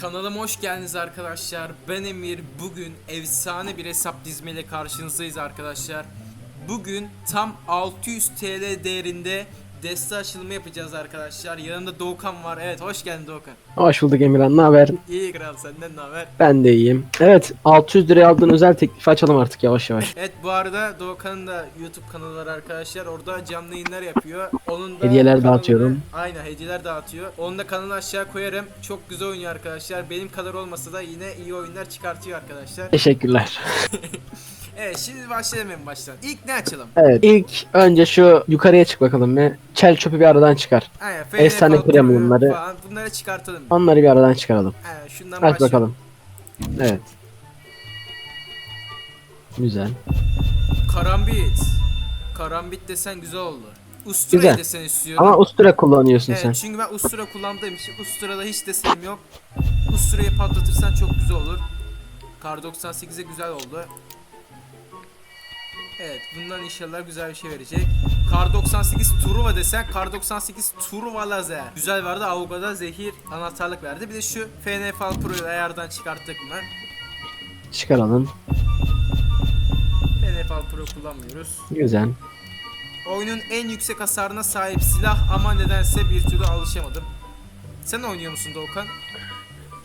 Kanalıma hoş geldiniz arkadaşlar. Ben Emir. Bugün efsane bir hesap dizmeyle karşınızdayız arkadaşlar. Bugün tam 600 TL değerinde deste açılımı yapacağız arkadaşlar. Yanımda Doğukan var. Evet hoş geldin Doğukan. Hoş bulduk Emirhan. Ne haber? İyi kral senden ne haber? Ben de iyiyim. Evet 600 liraya aldığın özel teklifi açalım artık yavaş yavaş. Evet bu arada Doğukan'ın da YouTube kanalı var arkadaşlar. Orada canlı yayınlar yapıyor. Onun da Hediyeler kanalını- dağıtıyorum. Aynen hediyeler dağıtıyor. Onun da kanalını aşağı koyarım. Çok güzel oynuyor arkadaşlar. Benim kadar olmasa da yine iyi oyunlar çıkartıyor arkadaşlar. Teşekkürler. Evet şimdi başlayalım en baştan. İlk ne açalım? Evet ilk önce şu yukarıya çık bakalım bir. Çel çöpü bir aradan çıkar. Aynen. Efsane FNF premiumları. Falan. Bunları çıkartalım. Onları bir aradan çıkaralım. Aynen şundan Aç başlayalım. bakalım. Evet. Güzel. Karambit. Karambit desen güzel oldu. Ustura Güzel. desen istiyorum. Ama ustura kullanıyorsun Evet sen. çünkü ben ustura kullandığım için usturada hiç desenim yok. Usturayı patlatırsan çok güzel olur. Kar 98'e güzel oldu. Evet bundan inşallah güzel bir şey verecek. Kar 98 Truva desen Kar 98 Truva lazer. Güzel vardı Avoga'da zehir anahtarlık verdi. Bir de şu FNFL Pro'yu ayardan çıkarttık mı? Çıkaralım. FNFL Pro kullanmıyoruz. Güzel. Oyunun en yüksek hasarına sahip silah ama nedense bir türlü alışamadım. Sen oynuyor musun Doğukan?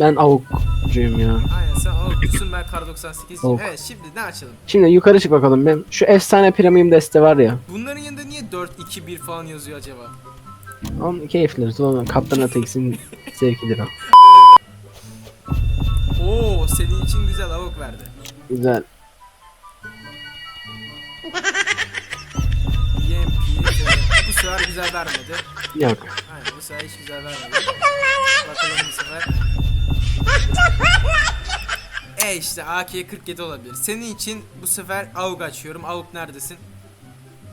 Ben avukcuyum ya. Aynen sen Avuklusun ben Kar 98. Avuk. Evet şimdi ne açalım? Şimdi yukarı çık bakalım bir. Şu efsane premium deste var ya. Bunların yanında niye 4 2 1 falan yazıyor acaba? Onun keyifleri. Oğlum Kaptan Ateş'in zevkidir o. Oo senin için güzel avuk verdi. Güzel. EMP bu sefer güzel vermedi. Yok. Aynen bu sefer hiç güzel vermedi. Bakalım bu sefer. E işte AK-47 olabilir. Senin için bu sefer AUG açıyorum. AUG neredesin?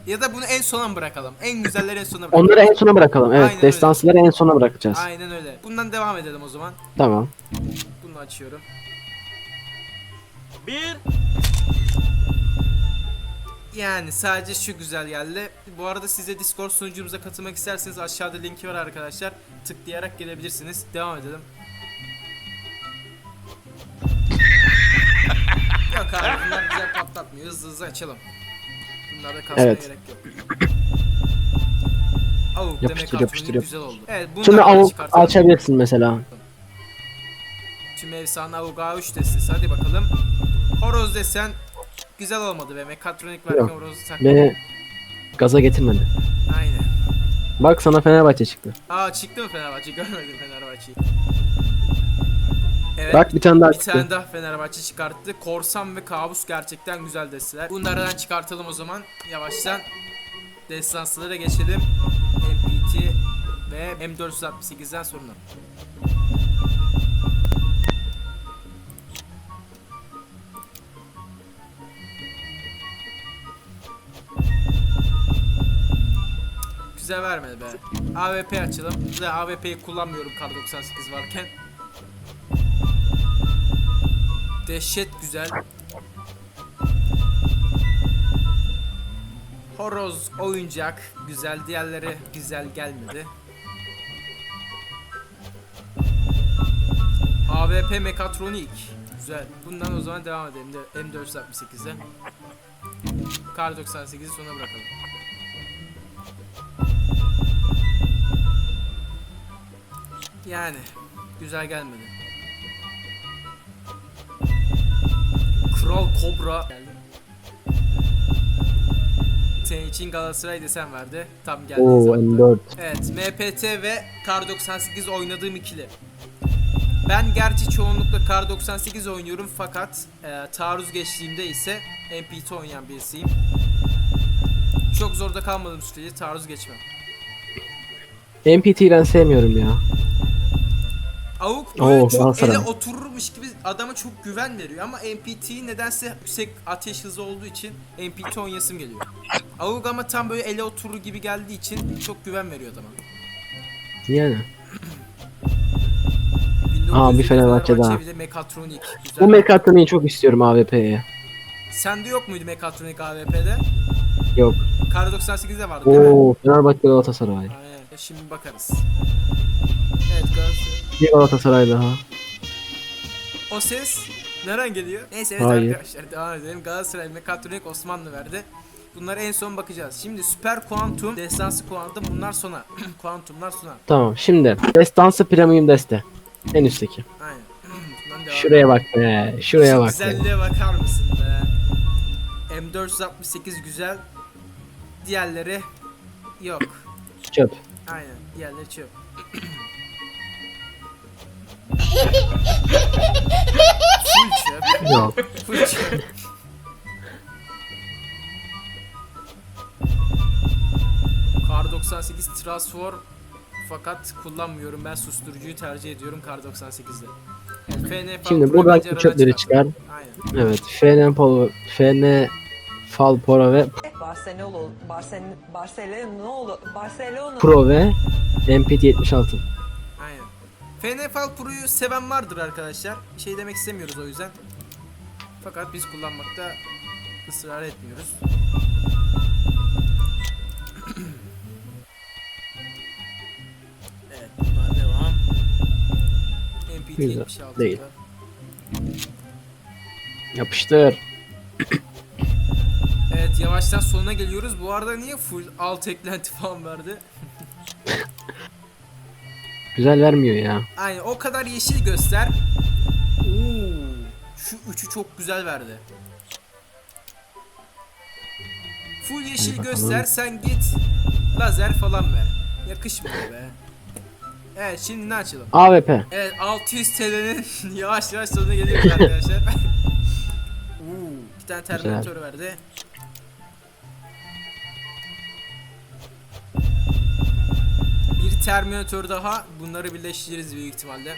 Ya da bunu en sona mı bırakalım? En güzelleri en sona bırakalım. Onları en sona bırakalım. Evet. Aynen öyle. En sona bırakacağız. Aynen öyle. Bundan devam edelim o zaman. Tamam. Bunu açıyorum. Bir. Yani sadece şu güzel geldi. Bu arada size Discord sunucumuza katılmak isterseniz aşağıda linki var arkadaşlar. Tıklayarak gelebilirsiniz. Devam edelim. Yok abi bunlar güzel patlatmıyor. Hızlı hızlı açalım. Bunlarda kasmaya Evet. gerek yok. Avuk Yapıştır, demek yapıştır, yapıştır, güzel oldu. Evet bunu Şimdi da avuk çıkartalım. açabilirsin mesela. Tüm efsane avuk A3 destesi. Hadi bakalım. Horoz desen güzel olmadı be. Mekatronik varken Yok. horozu tak. Beni gaza getirmedi. Aynen. Bak sana Fenerbahçe çıktı. Aa çıktı mı Fenerbahçe? Görmedim Fenerbahçe'yi. Evet. Bak bir tane daha bir çıktı. tane daha Fenerbahçe çıkarttı. Korsan ve Kabus gerçekten güzel desteler. Bunlardan çıkartalım o zaman. Yavaştan destanslara geçelim. MPT ve M468'den sonra. Güzel vermedi be. AWP açalım. Size AWP'yi kullanmıyorum Kar 98 varken. Dehşet güzel. Horoz oyuncak güzel. Diğerleri güzel gelmedi. AWP mekatronik güzel. Bundan o zaman devam edelim de M468'e. Kar 98'i sona bırakalım. Yani güzel gelmedi. Kral Kobra geldi. Senin için Galatasaray desen verdi. Tam geldi. Oo zamanında. M4. Evet, MPT ve Kar 98 oynadığım ikili. Ben gerçi çoğunlukla Kar 98 oynuyorum fakat e, taarruz geçtiğimde ise MPT oynayan birisiyim. Çok zorda kalmadığım sürece taarruz geçmem. MPT'yi ben sevmiyorum ya. Avuk Oo, böyle çok Galatasaray. ele otururmuş gibi adama çok güven veriyor ama MPT nedense yüksek ateş hızı olduğu için MPT oynayasım geliyor. Avuk ama tam böyle ele oturur gibi geldiği için çok güven veriyor adama. Yani. 1900 Aa, bir Fenerbahçe daha. Mekatronik. Güzel. Bu Mekatroni'yi çok istiyorum AWP'ye. Sende yok muydu Mekatronik AWP'de? Yok. Kar 98'de vardı değil mi? Oo Fenerbahçe Galatasaray. Aynen. Şimdi bakarız. Evet Galatasaray. Bir Galatasaray daha. O ses nereden geliyor? Neyse evet Hayır. arkadaşlar devam edelim. Galatasaray Mekatronik Osmanlı verdi. Bunları en son bakacağız. Şimdi Süper Kuantum, Destansı Kuantum bunlar sona. Kuantumlar sona. Tamam şimdi destansı premium deste. En üstteki. Aynen. Bundan devam Şuraya bak be. Şuraya Şu bak be. güzelliğe bakar mısın be? M468 güzel. Diğerleri yok. Çöp. Aynen. Diğerleri çöp. Yok. Kar 98 Transform fakat kullanmıyorum. Ben susturucuyu tercih ediyorum Kar 98'de. Yani FN Şimdi Pro buradan çöpleri çıkar. Aynen. Evet. FN Polo, FN Falpora ve Barcelona, Barcelona, Barcelona, Barcelona. Pro ve MPT 76. Aynen. FNFL Pro'yu seven vardır arkadaşlar. Şey demek istemiyoruz o yüzden. Fakat biz kullanmakta ısrar etmiyoruz. evet bunlar devam. MPT Güzel, 76 değil. Yapıştır. Evet yavaştan sonuna geliyoruz. Bu arada niye full alt eklenti falan verdi? Güzel vermiyor ya. Aynen o kadar yeşil göster. Oo, şu üçü çok güzel verdi. Full yeşil göster sen git lazer falan ver. Yakışmıyor be. Evet şimdi ne açalım? AWP. Evet 600 TL'nin yavaş yavaş sonuna geliyoruz arkadaşlar. Oo, bir tane Terminator verdi. Terminator daha. Bunları birleştiririz büyük ihtimalle.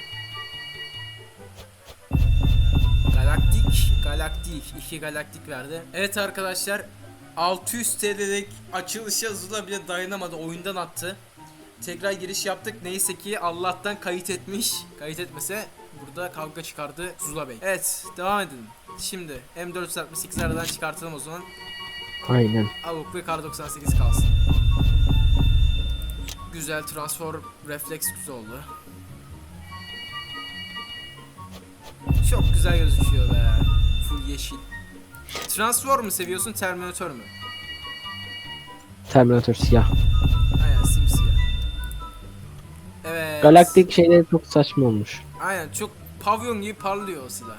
Galaktik, Galaktik. iki Galaktik verdi. Evet arkadaşlar. 600 TL'lik açılışa Zula bile dayanamadı. Oyundan attı. Tekrar giriş yaptık. Neyse ki Allah'tan kayıt etmiş. Kayıt etmese burada kavga çıkardı Zula Bey. Evet devam edelim. Şimdi M468 aradan çıkartalım o zaman. Aynen. Avuk ve Kar 98 kalsın. Güzel transform refleks güzel oldu. Çok güzel gözüküyor be. Full yeşil. Transform mu seviyorsun Terminator mu? Terminator siyah. Aynen simsiyah. Evet. Galaktik şeyleri çok saçma olmuş. Aynen çok pavyon gibi parlıyor o silah.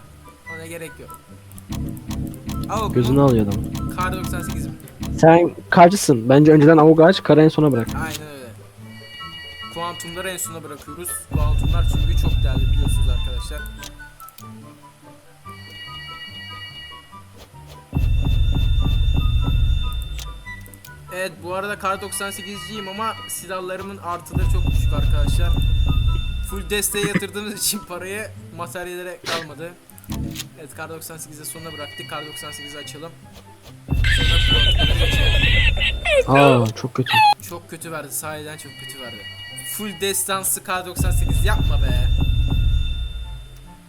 Ona gerek yok. Avuk Gözünü alıyor adam. Kar 98 mi? Sen karcısın. Bence önceden avuk aç, kara en sona bırak. Aynen öyle. Kuantumları en sona bırakıyoruz. Kuantumlar çünkü çok değerli biliyorsunuz arkadaşlar. Evet bu arada kar 98'ciyim ama silahlarımın artıları çok düşük arkadaşlar. Full desteğe yatırdığımız için parayı materyallere kalmadı. Evet kar 98'de sonuna bıraktık. Kar 98'i açalım. Sonra. Aa çok kötü. Çok kötü verdi. Sahiden çok kötü verdi. Full destansı K98 yapma be.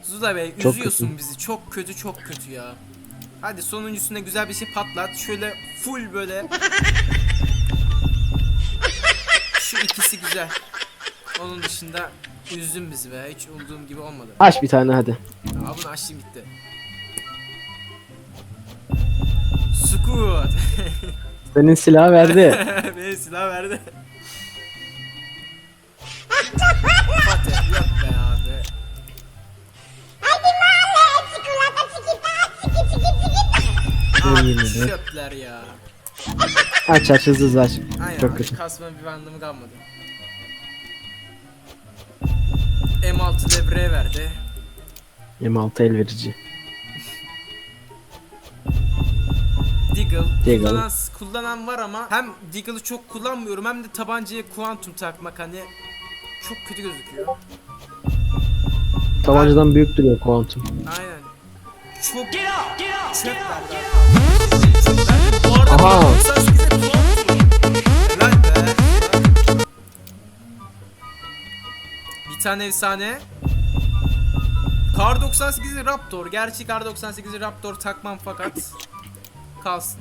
Zuda Bey Çok üzüyorsun kötü. bizi. Çok kötü çok kötü ya. Hadi sonuncusunda güzel bir şey patlat. Şöyle full böyle. Şu ikisi güzel. Onun dışında üzdün bizi be. Hiç umduğum gibi olmadı. Aç bir tane hadi. Aa bunu açtım gitti. Squad. Senin silahı verdi. Benim silah verdi. Abi Yemin çöpler ya. Aç aç hızlı hızlı aç. Aynen Çok kötü. kasma bir bandımı kalmadı. M6 devreye verdi. M6 el verici. Deagle. Deagle. Kullanan, kullanan var ama hem Deagle'ı çok kullanmıyorum hem de tabancaya kuantum takmak hani çok kötü gözüküyor. Tabancadan büyük duruyor kuantum. Aynen. Çok. Çöp verdi. Bu arada Aha. 98'e kuantum. Helal be. Bir tane efsane. Kar 98'i Raptor. Gerçi Kar 98'i Raptor takmam fakat kalsın.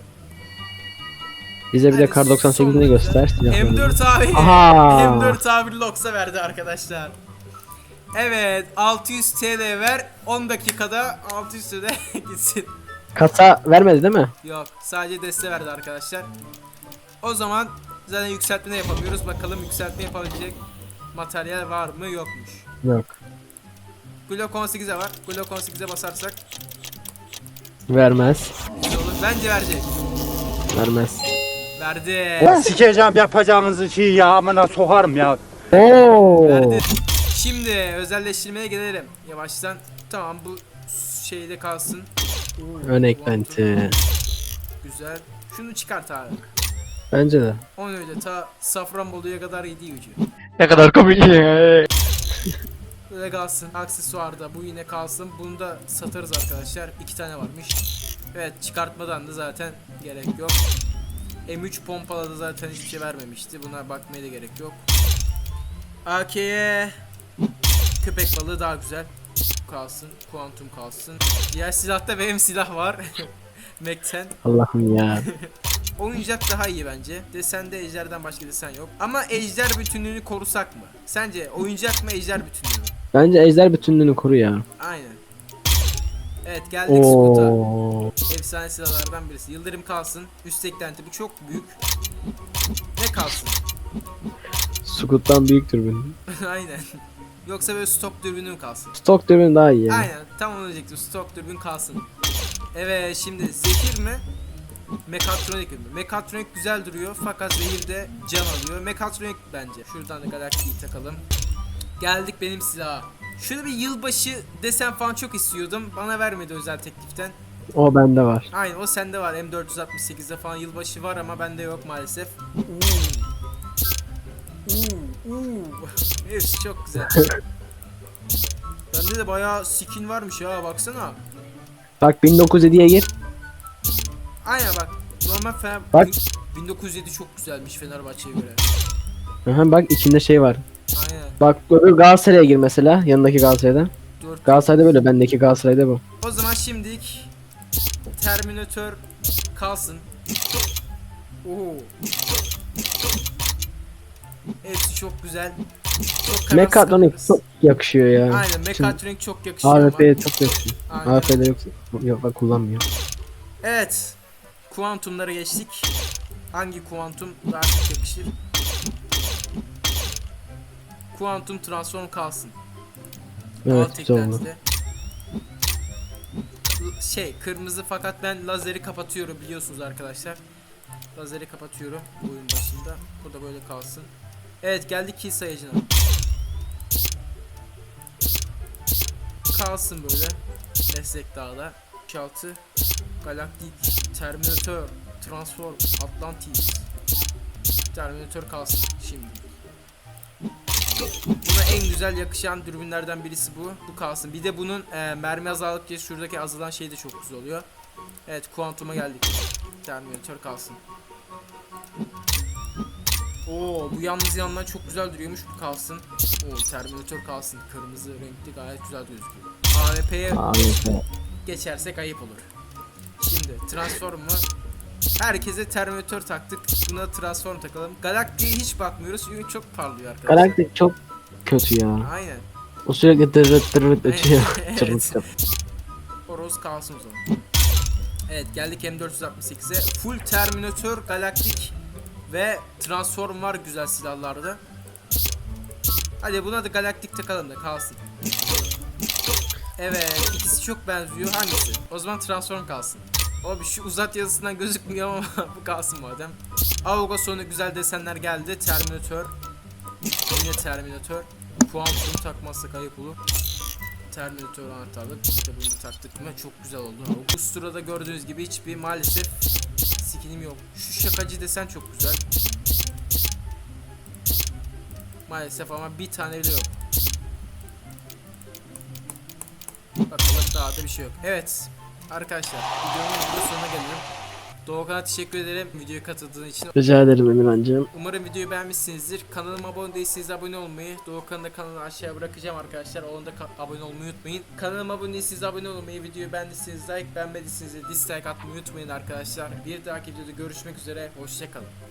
Bize bir de kar 98'ini sonunda göster. silahlarını. M4 abi. Aha. M4 abi Lox'a verdi arkadaşlar. Evet 600 TL ver 10 dakikada 600 TL gitsin. Kasa vermedi değil mi? Yok sadece deste verdi arkadaşlar. O zaman zaten yükseltme de yapamıyoruz. Bakalım yükseltme yapabilecek materyal var mı yokmuş. Yok. Glock 18'e var. Glock 18'e basarsak Vermez. güzel olur. Bence verecek. Vermez. Verdi. Sikeceğim yapacağınızı şey ya amına sokarım ya. Oo. Verdi. Şimdi özelleştirmeye gelelim. Yavaştan. Tamam bu şeyde kalsın. Ön eklenti. Güzel. Şunu çıkart abi. Bence de. On öyle ta Safranbolu'ya kadar yedi gücü. Ne kadar komik. Böyle kalsın. Aksesuarda bu yine kalsın. Bunu da satarız arkadaşlar. İki tane varmış. Evet çıkartmadan da zaten gerek yok. M3 pompala da zaten hiçbir şey vermemişti. Buna bakmaya da gerek yok. AK'ye köpek balığı daha güzel. Kalsın. Kuantum kalsın. Diğer silahta benim silah var. Mac'ten. Allah'ım ya. Oyuncak daha iyi bence. Desende ejderden başka desen yok. Ama ejder bütünlüğünü korusak mı? Sence oyuncak mı ejder bütünlüğü mü? Bence ejder bütünlüğünü koru ya. Aynen. Evet geldik Scoot'a. Oo. Efsane silahlardan birisi. Yıldırım kalsın. Üst eklenti bu çok büyük. Ne kalsın? Scoot'tan büyük dürbün. Aynen. Yoksa böyle stok dürbünü mü kalsın? Stok dürbün daha iyi ya. Aynen. Tam onu diyecektim. Stok dürbün kalsın. Evet şimdi zehir mi? Mekatronik mi? Mekatronik güzel duruyor fakat zehir de can alıyor. Mekatronik bence. Şuradan da Galaxy'yi takalım. Geldik benim silaha. Şöyle bir yılbaşı desen falan çok istiyordum. Bana vermedi özel tekliften. O bende var. Aynen o sende var. M468'de falan yılbaşı var ama bende yok maalesef. Uuu. Uuu. Evet çok güzel. Bende de bayağı skin varmış ya baksana. Bak 1907'ye gir. Aynen bak. Normal Fener... Bak. 1907 çok güzelmiş Fenerbahçe'ye göre. Aha, bak içinde şey var. Aynen. Bak öbür Galatasaray'a gir mesela. Yanındaki Galatasaray'da. 4. Galatasaray'da böyle. Bendeki Galatasaray'da bu. O zaman şimdilik Terminator kalsın. Oo. Hepsi çok güzel. Çok Mekatronik çok yakışıyor ya. Aynen Mekatronik çok yakışıyor. AWP'ye çok yakışıyor. AWP'de yok. Yok kullanmıyor. Evet. Kuantumlara geçtik. Hangi kuantum daha çok yakışır? Kuantum transform kalsın. Evet güzel oldu. Şey kırmızı fakat ben lazeri kapatıyorum biliyorsunuz arkadaşlar. Lazeri kapatıyorum oyun başında. Bu da böyle kalsın. Evet geldik kill sayacına. Kalsın böyle. Meslek dağda. 6 Galaktik Terminator Transform Atlantis Terminator kalsın şimdi. Buna en güzel yakışan dürbünlerden birisi bu. Bu kalsın. Bir de bunun e, mermi azaldıkça şuradaki azalan şey de çok güzel oluyor. Evet kuantuma geldik. Terminator kalsın. Oo bu yalnız yandan çok güzel duruyormuş bu kalsın. Oo Terminator kalsın. Kırmızı renkli gayet güzel gözüküyor. AWP'ye AWP. geçersek ayıp olur. Şimdi transform mu? Herkese Terminator taktık. Buna transform takalım. Galaktik'e hiç bakmıyoruz çünkü çok parlıyor arkadaşlar. Galaktik çok kötü ya. Aynen. O sürekli dırırt dırırt ötüyor. Evet. Horoz kalsın o zaman. Evet geldik M468'e. Full Terminator, Galaktik ve Transform var güzel silahlarda. Hadi buna da Galaktik takalım da kalsın. Evet ikisi çok benziyor. Hangisi? O zaman Transform kalsın. Abi şu uzat yazısından gözükmüyor ama bu kalsın madem. Auga sonu güzel desenler geldi. Terminator. Yine Terminator. Quantum takmazsak ayıp olur. Terminator anahtarlık. İşte bunu taktık mı çok güzel oldu. Ustura'da gördüğünüz gibi hiçbir maalesef skinim yok. Şu şakacı desen çok güzel. Maalesef ama bir tane bile yok. Bakalım daha da bir şey yok. Evet. Arkadaşlar videonun burada sonuna gelelim. Doğukan'a teşekkür ederim videoya katıldığın için. Rica ederim Emirhan'cığım. Umarım videoyu beğenmişsinizdir. Kanalıma abone değilseniz abone olmayı, Doğukan'ın da kanalını aşağıya bırakacağım arkadaşlar. Ona da abone olmayı unutmayın. Kanalıma abone değilseniz abone olmayı, videoyu beğendiyseniz like, beğenmediyseniz de dislike atmayı unutmayın arkadaşlar. Bir dahaki videoda görüşmek üzere. Hoşçakalın.